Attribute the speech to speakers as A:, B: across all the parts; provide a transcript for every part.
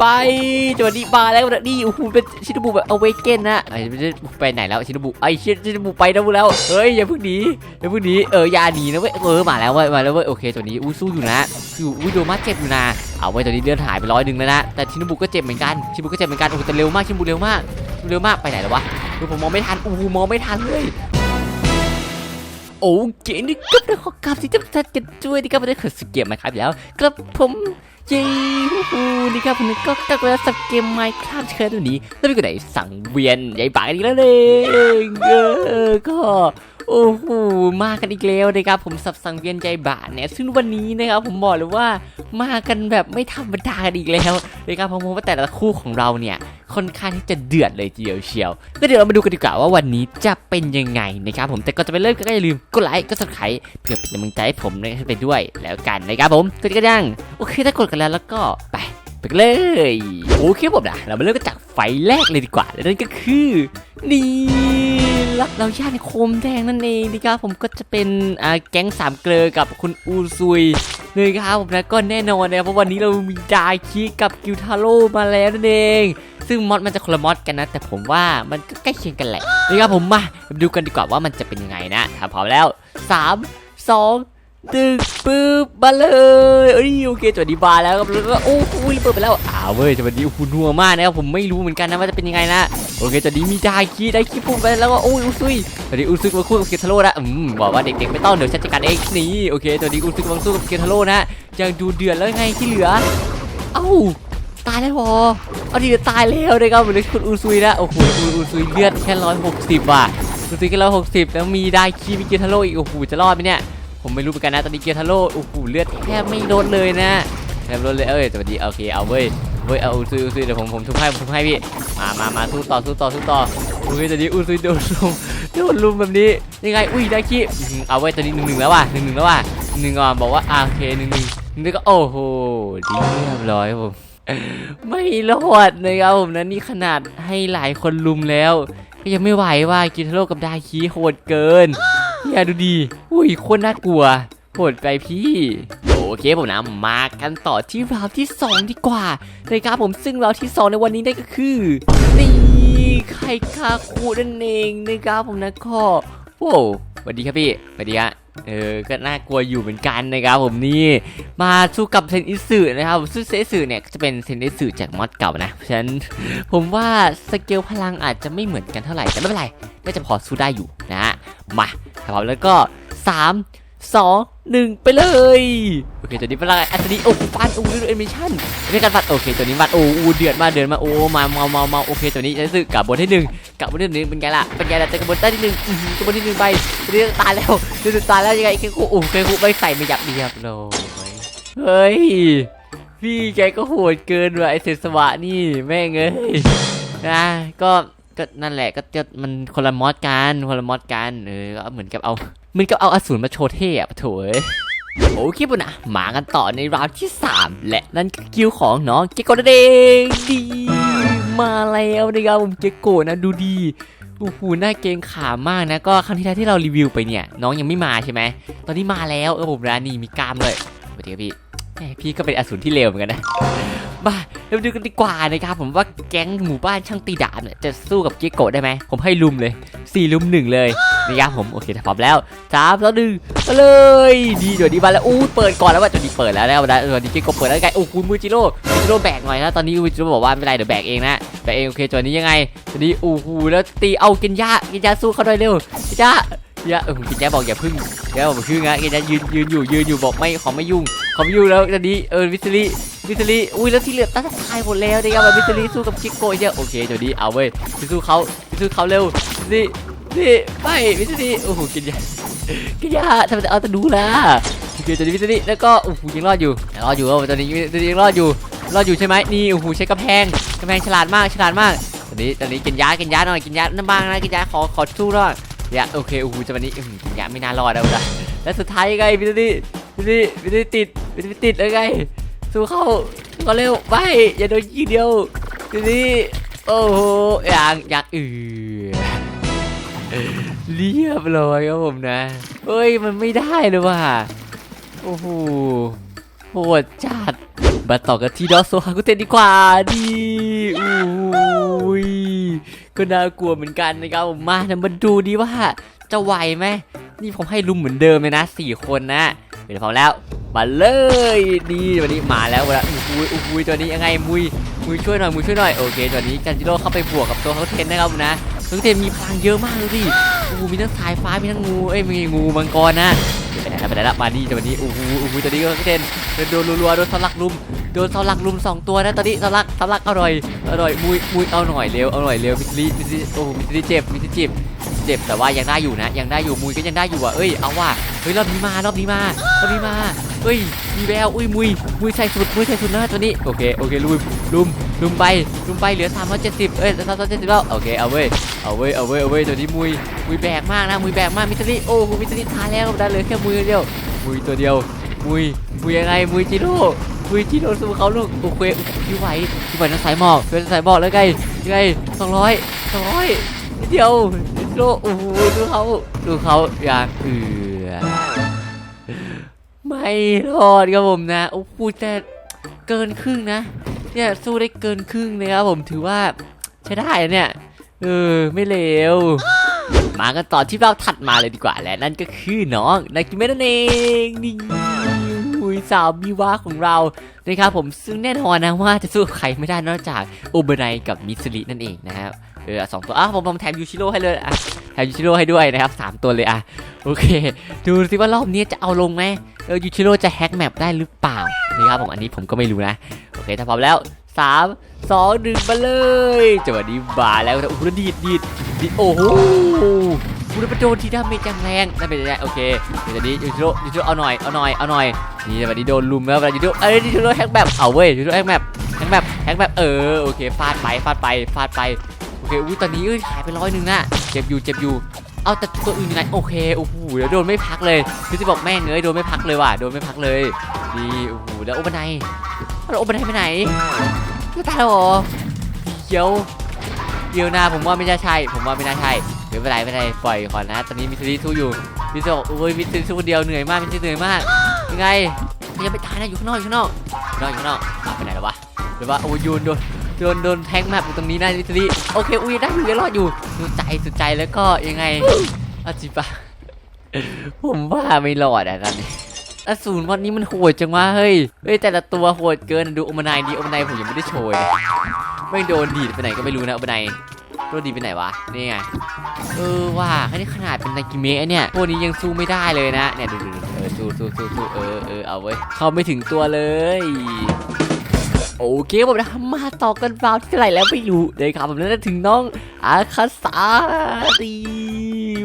A: ไปจังหวะนี้มาแล้วนะนี่โอ้โหเป็นชินบุแบบเอาเวกเกนนะไอ้ไม่ใช่ไปไหนแล้วชินบุไอ้ชินชินบุไปแล้วแล้วเฮ้ยอย่าเพิ่งหนีอย่าเพิ่งหนีเอออย่าหนีนะเว้ยเออมาแล้วเว้ยมาแล้วเว้ยโอเคตัวนี้อู้สู้อยู่นะอยู่อุ้โดนมาเจ็บอยู่นะเอาไว้ตัวนี้เลือดหายไปร้อยหนึ่งแล้วนะแต่ชินบุก็เจ็บเหมือนกันชินบุก็เจ็บเหมือนกันโอ้แต่เร็วมากชินบุเร็วมากเร็วมากไปไหนแล้ววะดูผมมองไม่ทันโอ้โหมองไม่ทันเลยโอเคนี่ก็ได้ขอกราบที่จะทัดกันด้วยนี่ครับไม่ได้เกิดสเกมมาครับแล้วครับผม เย้ฮู้นี่ครับผมก็กลับมาสับเกมไมค์ครับเชิญตัวนี้แล้วเป็นคนไหนสั่งเวียนใหญ่ปากอีกแล้วเลยเออก็ โอ้โหมากันอีกแล้วนะครับผมสับสังเวียนใจบาทเนี่ยซึ่งวันนี้นะครับผมบอกเลยว่ามากันแบบไม่ธรรมดากันอีกแล้วนะครับเพราะว่าแต่ละคู่ของเราเนี่ยค่อนข้างที่จะเดือดเลยทีเดียวเชียว ก็เดี๋ยวเรามาดูกันดีกว่าว่าวันนี้จะเป็นยังไงนะครับผมแต่ก่อนจะไปเริ่มก็อย่าลืมกดไลค์กด subscribe เพื่อเป็นกำลังใจให้ผมนะครับไปด้วยแล้วกันนะครับผมกดกันยังโอเคถ้ากดกันแล้วแล้วก็ไป ไปเลย โอเคผมนะเรามาเริ่มกันจากไฟแรกเลยดีกว่าและนั่นก็คือนี่รักเราชาติในโคมแดงนั่นเองนะครับผมก็จะเป็นอ่าแก๊งสามเกลอกับคุณอูซุยเลยครับผมนะก็แน่นอนนะเพราะวันนี้เรามีดาคิกับกิวทาโร่มาแล้วนั่นเองซึ่งมอดมันจะคนละมอดกันนะ แต่ผมว่ามันก็ใกล้เคียงกันแหละนะครับผมมาดูกันดีกว่าว่ามันจะเป็นยังไงนะถ้าพร้อมแล้ว 3 2 ตึงปึ๊บมาเลยเอ้ยโอเคจวดดีบาแล้วครับแล้วก็โอ้โหเปิดไปแล้วอ้าวเว้ยจวดดีโอ้โหนัวมากนะครับผมไม่รู้เหมือนกันนะว่าจะเป็นยังไงนะโอเคจวดดีมีดาคิได้คิปุ่มไปแล้วก็โอ้ยอุซุยจวดดีอุซุยมาคู่กับเกทาโร่นะอืมบอกว่าเด็กๆไม่ต้องเดี๋ยวฉันจัดการเองนี่โอเคจวดดีอุซุยมาสู้กับเกทาโร่นะยังดูเดือดแล้วไงที่เหลือ เอ้าตายแล้ววอเอาดีตายแล้วนะครับเหมือนคุณอูซุยนะโอ้โหคุณอูซุยเลือดแค่ร้อยหกสิบว่ะอูซุยแค่ร้อยหกสิบแล้วมีได้คีมีเกียร์ทาโร่อีกโอ้โหจะรอดไหมเนี่ย ผมไม่รู้เหมือนกันนะตอนนี้เกียร์ทาโร่โอ้โหเลือดแทบไม่ลดเลยนะแทบลดเลยเอ้ยสวัสดีโอเคเอาเว้ยเว้ยเอาอูซุยอูซุยเดี๋ยวผมผมทุบให้ผมทุบให้พี่มามามาสู้ต่อสู้ต่อสู้ต่อโอ้ยตอนนี้อูซุยโดนลุมโดนลุมแบบนี้ยังไงอุ้ยได้คีอื้อหือเอาเว้ยตอนนี้หนึ่งหนึ่งแล้วว่ะหนึ่งหนึ่งแล้วว่ะหนึ่งก่อนบอกว่าอ่าโอเคหนึ่งหนึ่งนึ่ก็โอ้โหดีเรียบร้อยผมไม่รอดนะครับผมนะนี่ขนาดให้หลายคนลุมแล้ว ก็ยังไม่ไหวว่ากินทาโร่กับดาคีโหดเกิน อย่าดูดีอุ้ยโคนน่ากลัวโหดไปพี่โอเคผมนะมากันต่อที่ราวที่ 2 ดีกว่านะครับผมซึ่งราวที่ 2 ในวันนี้นั่นก็คือนี่ไข่คาคูนั่นเองนะครับผมนะก็โว้สวัสดีครับพี่สวัสดีฮะ เออก็น่ากลัวอยู่เหมือนกันนะครับผมนี่มาสู้กับเซนอิสึนะครับซึ่งเซนอิสึเนี่ยก็จะเป็นเซนอิสึจากมอดเก่านะเพราะฉะนั้นผมว่าสเกลพลังอาจจะไม่เหมือนกันเท่าไหร่แต่ไม่เป็นไรน่าจะพอสู้ได้อยู่นะฮะมาถ้าพร้อมแล้วก็ 3 2 1ไปเลย โอเคตัวนี้เป็นอะไรอันนี้โอ้ฟันโอ้ดูแอนิเมชั่นไม่การฟันโอเคตัวนี้ฟันโอ้ดูเดือดมาเดือดมาโอ้มาเมาเมาเมาโอเคตัวนี้เซนอิสึกับบนที่หนึ่งกับบนที่หนึ่งเป็นไงล่ะเป็นไงล่ะจอกับบนใต้ที่หนึ่งกับบนที่หนึ่งไปตัวนี้ตายแล้วตัวนี้ตายแล้วยังไงแค่คู่โอ้แค่คู่ไม่ใส่ไม่ยับเรียบเลยเฮ้ยพี่แกก็โหดเกินว่ะไอเซสวะนี่แม่งเอ้ยนะก็ ก็นั่นแหละก็จะมันคนละมอดกันคนละมอดกันเออก็เหมือนกับเอาเหมือนกับเอาอสูรมาโชว์เท่อะปะโถเอ้ยโอเคปุ่นนะมากันต่อในราวที่ 3 และนั่นก็คิวของน้องเกโกะนั่นเองดีมาแล้วนะครับผมเกโกะนะดูดีโอ้โหหน้าเกงขามากนะก็ครั้งที่แล้วที่เรารีวิวไปเนี่ย น้องยังไม่มาใช่ไหมตอนนี้มาแล้วเออผมร้านนี้มีกล้ามเลยสวัสดีครับพี่พี่ก็เป็นอสูรที่เลวเหมือนกันนะ บ้าเรามาดูกันดีกว่านะครับผมว่าแก๊งหมู่บ้านช่างตีดาบเนี่ยจะสู้กับเกียโกะได้ไหมผมให้ลุมเลยสี่ลุมหนึ่งเลยนะครับผมโอเคถ้าพร้อมแล้วสามสองหนึ่งเลยดีเดี๋ยวดีมาแล้วอู้เปิดก่อนแล้วว่าจะดีเปิดแล้วนะครับนะเออดีเกียโกะเปิดแล้วไงโอ้คุณมูจิโร่มูจิโร่แบกหน่อยนะตอนนี้มูจิโร่บอกว่าไม่เป็นไรเดี๋ยวแบกเองนะแบกเองโอเคตัวนี้ยังไงตัวนี้โอ้โหแล้วตีเอากินยากินยาสู้เขาหน่อยเร็วกินยากินยาเออกินยาบอกอย่าพึ่งกินยาบอกพึ่งนะกินยายืนยืนอยู่ยืนอยู่บอกไม่ขอไม่ยุ่งขาไม่ยู่แล้วตอนนี้เออวิสลี วิสลีอุ้ยแล้วที่เหลือตั้งตายหมดแล้วนะครับวิสลีสู้กับคิกโกะเนี่ยโอเคเดี๋ยวนี้เอาเว้ยไปสู้เขาไปสู้เขาเร็วนี่นี่ไปวิสลีโอ้โหกินยากินยาทำไมจะเอาแต่ดูล่ะโอเคตอนนี้วิสลีแล้วก็โอ้โหยังรอดอยู่ยังรอดอยู่เออตอนนี้วิสลียังรอดอยู่รอดอยู่ใช่ไหมนี่โอ้โหใช้กระแพงกระแพงฉลาดมากฉลาดมากตอนนี้ตอนนี้กินยากินยาหน่อยกินยาน้ำบ้างนะกินยาขอขอสู้รอดยาโอเคโอ้โหจะวันนี้อื้อหือกินยาไม่น่ารอดแล้วนะและสุดท้ายยังไงวิสลีวิธีวิธีติดวิธีติดเลยไง สู้เข้าก็เร็วไปอย่าโดนยิงเดียววิธีโอ้โหอย่างอย่างอือเรียบร้อยครับผมนะเฮ้ยมันไม่ได้เลยว่ะโอ้โหโหดจัดมาต่อกันที่ดอสโซฮากุเทนดีกว่าดีอุ้ยก็น่ากลัวเหมือนกันนะครับผมมาเดี๋ยวมาดูดีว่า จะไหวไหมนี่ผมให้ลุมเหมือนเดิมเลยนะสี่คนนะเป็นพร้อมแล้วมาเลยดีวันนี้มาแล้ววันนี้อุ้ยอุ้ยตัวนี้ยังไงมุยมุยช่วยหน่อยมุยช่วยหน่อยโอเคตัวนี้จันจิโร่เข้าไปบวกกับตัวเขาเทนนะครับนะตัวเทนมีพลังเยอะมากเลยดิโอ้โหมีทั้งสายฟ้ามีทั้งงูเอ้ยมีงูมังกรนะไปไหนแล้วไปไหนแล้วมาดีตัวนี้โอ้โหโอ้โหตัวนี้ก็เทนโดนรัวๆโดนสลักลุม โดนสลักลุมสองตัวนะตอนนี้สลักสลักอร่อยอร่อยมุยมุยเอาหน่อยเร็วเอาหน่อยเร็วมิสลิมิสลิโอ้มิสลิเจ็บมิสลิเจ็บเจ็บแต่ว่ายังได้อยู่นะ ยังได้อยู่มุยก็ยังได้อยู่อะเอ้ยเอาว่ะเฮ้ยรอบนี้มารอบนี้มารอบนี้มาเฮ้ยมีแววอุ้ยมุยมุยใส่สุดมุยใส่สุดนะตัวนี้โอเคโอเคลุมลุมลุมไปลุมไปเหลือ370เอ้ย370แล้วโอเคเอาเว้ยเอาเว้ยเอาเว้ยเอาเว้ยตัวนี้มุยมุยแบกมากนะมุยแบกมากมิสซี่โอ้มิสซี่ทายแล้วได้เลือแค่มุยเดียวมุยตัวเดียวมุยมุยยังไงมุยจิโร่ มุยจิโร่สู้เขาลูกโอเคพี่ไหวพี่ไหวนะสายหมอกเป็นสายหมอกแล้วไงยังไงสองร้อยสองร้อยนิดเดียวโร่โอ้โหดูเขาดูเขาอย่างเอือไม่รอดครับผมนะโอ้โหแต่เกินครึ่งนะเนี่ยสู้ได้เกินครึ่งเลยครับผมถือว่าใช้ได้เนี่ยเออไม่เลวมากันต่อที่เราถัดมาเลยดีกว่าและนั่นก็คือน้องนากิเมะนั่นเองนี่ สาวมีวาของเรานะครับผมซึ่งแน่นอนนะว่าจะสู้ใครไม่ได้นอกจากโอเบไนกับมิสลินั่นเองนะครับเออสองตัวอะผมผมแถมยูชิโร่ให้เลยอะแถมยูชิโร่ให้ด้วยนะครับสามตัวเลยอะโอเค ดูสิว่ารอบนี้จะเอาลงไหมเออยูชิโร่จะแฮ็กแมปได้หรือเปล่านะครับผมอันนี้ผมก็ไม่รู้นะโอเคถ้าพร้อมแล้ว3 2 1มาเลยจังหวะนี้บาแล้วโอ้โหดีดดีดดีดโอ้โห คุณประโดนที่ดาเมจจังแรงนั่นเป็นยังไงโอเคเดี๋ยวนี้ยูชิโร่ยูชิโร่เอาหน่อยเอาหน่อยเอาหน่อยนี่จังหวะนี้โดนลุมแล้วยูชิโร่เอ้ยยูชิโร่แฮกแมปเอาเว้ยยูชิโร่แฮกแมปแฮกแมปแฮกแมปเออโอเคฟาดไปฟาดไปฟาดไปโอเคอุ้ยตอนนี้เอ้ยหายไปร้อยหนึ่งนะเจ็บอยู่เจ็บอยู่เอาแต่ตัวอื่นยังไงโอเคโอ้โหเดี๋ยวโดนไม่พักเลยพี่จะบอกแม่เอ้ยโดนไม่พักเลยว่ะโดนไม่พักเลยดีโอ้โหแล้วโอเปนไนแล้วโอเปนไนไปไหนไม่ตายแล้วเหรอเดี๋ยวเดี๋ยวนะผมว่าไม่น่ใช่ ผมว่าไม่น่าใช่ เดี๋ยวไม่เป็นไรไม่เป็นไรปล่อยก่อนนะ ตอนนี้มิสซิลี่สู้อยู่มิสซิลี่บอกโอ้ยมิสซิลี่สู้คนเดียวเหนื่อยมากมิสซิลี่เหนื่อยมาก ยังไงยังไม่ตายนะอยู่ข้างนอกอยู่ข้างนอกอยู่ข้างนอกอยู่ข้างนอกไปไหนแล้ววะเดี๋ยวว่าโอ้ยโยนโดนโดนโดนแทงแมปอยู่ตรงนี้นะมิสซิลี่โอเคอุ้ยได้อยู่ยังรอดอยู่สุดใจสุดใจแล้วก็ยังไงอาจิปะผมว่าไม่รอดอะตอนนี้อสูรวันนี้มันโหดจังวะเฮ้ย เฮ้ยแต่ละตัวโหดเกินดูโอมานายดีโอมานายผมยังไม่ได้โชยไม่โดนดีดไปไหนก็ไม่รู้นะโอมานาย โดนดีไปไหนวะ นี่ไง เออว่าแค่นี้ขนาดเป็นนากิเมะเนี่ย พวกนี้ยังสู้ไม่ได้เลยนะ เนี่ยดูดูเออสู้สู้สู้สู้เออเออเอาเว้เข้าไม่ถึงตัวเลยโอเคผมนะมาต่อกันราวที่เท่าไหร่แล้วไม่รู้เลยครับผมแล้วถึงน้องอาคาสาดี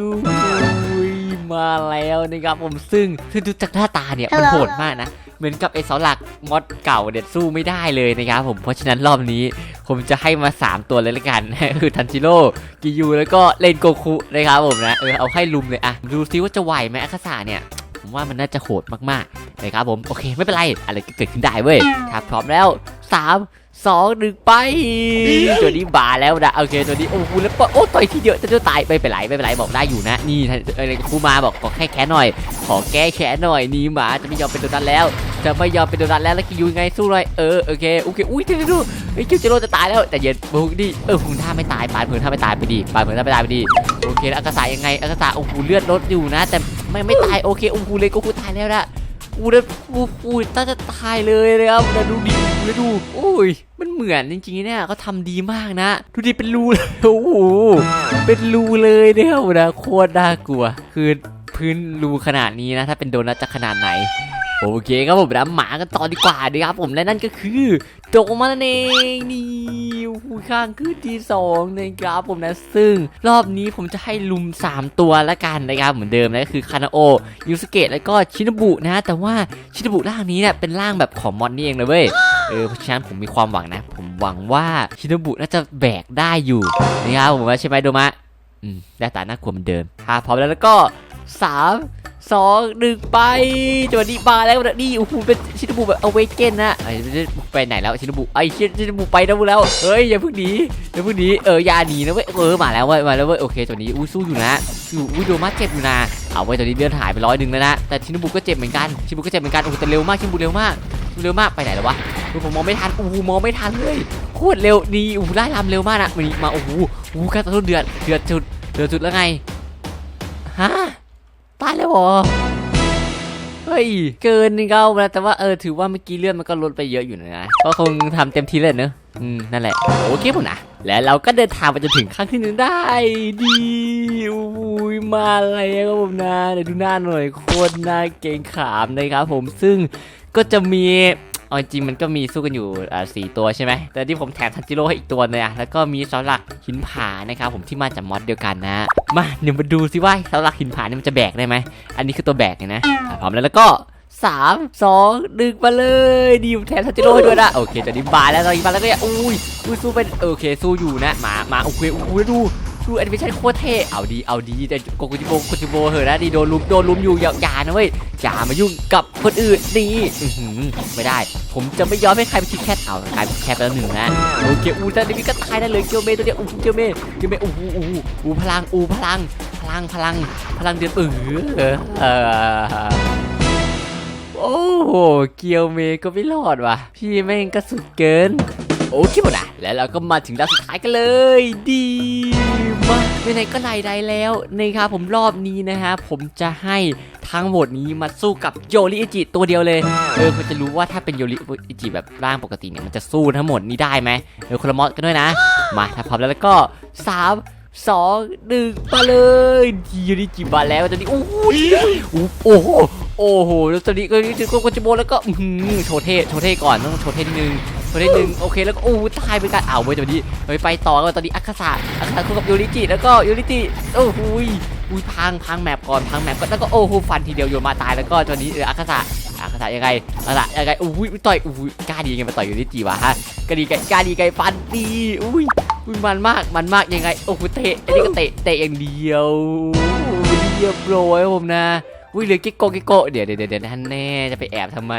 A: อุ้ยมาแล้วนะครับผมซึ่งคือดูจากหน้าตาเนี่ยมันโหดมากนะ เหมือนกับไอเสาหลักมอดเก่าเด็ดสู้ไม่ได้เลยนะครับผมเพราะฉะนั้นรอบนี้ผมจะให้มา 3 ตัวเลยละกัน คือทันจิโร่กิยูแล้วก็เลนโกคุนะครับผมนะเออเอาให้ลุมเลยอะดูซิว่าจะไหวไหมอาคาสาเนี่ยผมว่ามันน่าจะโหดมากๆนะครับผมโอเคไม่เป็นไรอะไรก็เกิดขึ้นได้เว้ยถ้าพร้อมแล้วสาม สองหนึ่งไปตัวนี้บาแล้วนะโอเคตัวนี้โอ้โหแล้วปะโอ้ต่อยทีเดียวจะจะตายไม่เป็นไรไม่เป็นไรบอกได้อยู่นะ นี่อะไรครูมาบอกขอแค่แค่หน่อย ขอแก้แค้นหน่อยนี่หมาจะไม่ยอมเป็นตัวนั้นแล้ว จะไม่ยอมเป็นตัวนั้นแล้วแล้วกิยูยังไงสู้เลยเออโอเคโอเคอุ้ยดูดูไอ้ยคิวจิโร่จะตายแล้วแต่เย็นบุกดิเออหุนท่าไม่ตายปานเผืนท่าไม่ตายไปดีปานเผืนท่าไม่ตายไปดีโอเคแล้วอากาศายังไงอากาศาโอ้โหเลือดลดอยู่นะ แต่ไม่ไม่ตายโอเคโอ้โหเลยก็คูตายแล้วนะ อูเดอูอูน่าจะตายเลยนะครับแล้วดูดิแล้วดูโอ้ย มันเหมือนจริงๆเนี่ยเขาทำดีมากนะ ดูดิเป็นรูเลยโอ้โหเป็นรูเลยเนี่ยนะโคตรน่ากลัว คือพื้นรูขนาดนี้นะ ถ้าเป็นโดนัทจะขนาดไหน โอเคครับผมนะหมากันต่อดีกว่าดีครับผมและนั่นก็คือโดมานั่นเองนี่หูข้างขึ้นที่สองนะครับผมนะซึ่งรอบนี้ผมจะให้ลุม 3 ตัวละกันนะครับเหมือนเดิมนะก็คือคานาโอยูสเกะแล้วก็ชินบุนะ แต่ว่าชินบุร่างนี้เนี่ยเป็นร่างแบบของมอนนี่เองเลยเว้ยเออเพราะฉะนั้นผมมีความหวังนะ ผมหวังว่าชินบุน่าจะแบกได้อยู่นะครับผมว่าใช่ไหมโดมะอืมหน้าตาน่ากลัวเหมือนเดิมถ้าพร้อมแล้วแล้วก็สาม สองหนึ่งไปจังหวะนี้มาแล้วนี่โอ้โหเป็นชินบุแบบเอาเวกเกนนะไอ้ไปไหนแล้วชินบุไอ้ชินชินบุไปแล้วแล้วเฮ้ยอย่าเพิ่งหนีอย่าเพิ่งหนีเอออย่าหนีนะเว้ยเออมาแล้วเว้ยมาแล้วเว้ยโอเคตัวนี้อู้สู้อยู่นะอยู่อู้โดมาเจ็บอยู่นะเอาไว้ตัวนี้เลือดหายไปร้อยหนึ่งแล้วนะแต่ชินบุก็เจ็บเหมือนกันชินบุก็เจ็บเหมือนกันโอ้แต่เร็วมากชินบุเร็วมากเร็วมากไปไหนแล้ววะอุ๊ยผมมองไม่ทันอู้หูมองไม่ทันเลยโคตรเร็วนี่อู้หูไล่ลำเร็วมากนะมันมาโอ้โหโอ้โหการต่อสู้เดือดเดือดสุดเดือดสุดแล้วไงฮะ ตายแล้วหรอเฮ้ย เกินเก้าแล้วแต่ว่าเออถือว่าเมื่อกี้เลือดมันก็ลดไปเยอะอยู่นะก็คงทำเต็มที่เลยเนอะอืมนั่นแหละโอเคผมนะและเราก็เดินทางไปจนถึงครั้งที่หนึ่งได้ ดีอุ้ยมาแล้วครับผมนะเดี๋ยวดูหน้าหน่อยโคตรน่าเกรงขามนะครับผมซึ่งก็จะมี เอาจริงมันก็มีสู้กันอยู่อ่าสี่ตัวใช่ไหมแต่ที่ผมแถมทันจิโร่ให้อีกตัวนึงอะแล้วก็มีเสาหลักหินผานะครับผมที่มาจากมอดเดียวกันนะมาเดี๋ยวมาดูสิว่าเสาหลักหินผานี่มันจะแบกได้ไหมอันนี้คือตัวแบกเลยนะอะพร้อมแล้วแล้วก็สามสองหนึ่งมาเลยดีผมแถมทันจิโร่ด้วยนะโอเคตอนนี้บาแล้วตอนนี้บาแล้วก็อย่าอุ้ยอุ้ยสู้เป็นโอเคสู้อยู่นะมามาโอเคโอ้ยดู ดูแอนิเมชันโคตรเท่ เอาดี เอาดี แต่โกจิโบโกจิโบเหอะนะดีโดนลุมโดนลุมอยู่อย่าอย่านะเว้ย อย่ามายุ่งกับคนอื่นนี่ไม่ได้ ผมจะไม่ยอมให้ใครเป็นคิดแคทเอากลายเป็นแคทไปแล้วหนึ่งนะโอเคอูแต่นี่ก็ตายได้เลยเกียวเมตัวเดียวอู้เกียวเมเกียวเมอู้อู้อู้อู้พลังอู้พลัง พลังพลัง พลังเดือดเออเออเออโอ้โห เกียวเมก็ไม่รอดว่ะ พี่แม่งก็สุดเกิน โอเคหมดนะแล้วเราก็มาถึงดาวสุดท้ายกันเลยดี ไหนๆก็ไล่ได้แล้วนะครับผมรอบนี้นะฮะผมจะให้ทั้งหมดนี้มาสู้กับโยริอิจิตัวเดียวเลยเออคุณจะรู้ว่าถ้าเป็นโยริอิจิแบบร่างปกติเนี่ยมันจะสู้ทั้งหมดนี้ได้ไหมเออคนละมอดกันด้วยนะ มาถ้าพร้อมแล้วแล้วก็สามสองหนึ่งมาเลยโยริอิจิมาแล้วตอนนี้โอ้โหโอ้โหโอ้โหแล้วตอนนี้ก็ถึงก็จะโบแล้วก็โชว์เทโชว์เทก่อนต้องโชว์เทนิดนึง โชว์เท่นิดนึงโอเคแล้วก็โอ้ตายไปกันอ้าวเว้ยตอนนี้เฮ้ยไปต่อกันตอนนี้อัคคาสะอัคคาสะคู่กับยูริจิแล้วก็ยูริจิโอ้โหยอุ้ยพังพังแมปก่อนพังแมปก่อนแล้วก็โอ้โหฟันทีเดียวโยนมาตายแล้วก็ตอนนี้เอออัคคาสะอัคคาสะยังไงอัคคาสะยังไงอุ้ยต่อยอุ้ยกล้าดียังไงมาต่อยยูริจิวะฮะกล้าดีไงกล้าดีไงฟันดีอุ้ยอุ้ยมันมากมันมากยังไงโอ้โหเตะอันนี้ก็เตะเตะอย่างเดียวเรียบร้อยครับผมนะ อุ้ยเหลือกิโกกิโกเดี๋ยวเดี๋ยวเดี๋ยวท่านแน่จะไปแอบทำไม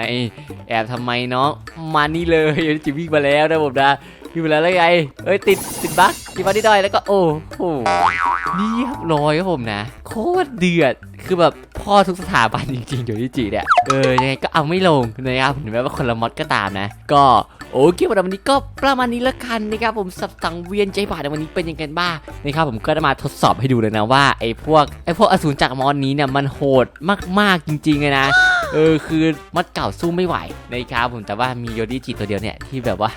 A: แอบทำไมเนาะมานี่เลยจิวิ่งมาแล้วนะผมนะวิ่งมาแล้วแล้วไงเอ้ยติดติดบั๊กติดบั๊กนิดหน่อยแล้วก็โอ้โหนี่ครับร้อยครับผมนะโคตรเดือดคือแบบพ่อทุกสถาบันจริงๆเดี๋ยวนี้จีเนี่ยเออยังไงก็เอาไม่ลงนะครับถึงแม้ว่าคนละมอดก็ตามนะ ก็ โอเควันนี้ก็ประมาณนี้ละกันนะครับผมสับสังเวียนใจบาดในวันนี้เป็นยังไงบ้างนะครับผมก็จะมาทดสอบให้ดูเลยนะว่าไอ้พวกไอ้พวกอสูรจากมอนนี้เนี่ยมันโหดมากๆจริงๆเลยนะ เออคือมัดเก่าสู้ไม่ไหวนะครับผมแต่ว่ามีโยดิจิตัวเดียวเนี่ยที่แบบว่า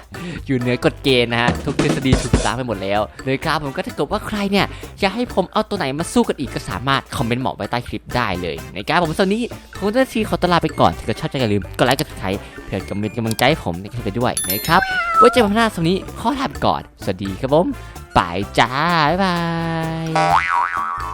A: อยู่เหนือกฎเกณฑ์นะฮะทุกทฤษฎีถูกล้างไปหมดแล้วเลยครับผมก็ถ้าเกิดว่าใครเนี่ยอยากให้ผมเอาตัวไหนมาสู้กันอีกก็สามารถคอมเมนต์บอกไว้ใต้คลิปได้เลยนะครับผมตอนนี้ผมจะทีขอตลาไปก่อนถ้าเกิดชอบใจอย่าลืมกดไลค์กดติดตามเพื่อเป็นกำลังใจผมในคลิปไปด้วยนะครับไว้เจอกันหน้าสำหรับวันนี้ขอลาไปก่อน สวัสดีครับผมบายจ้าบ๊ายบาย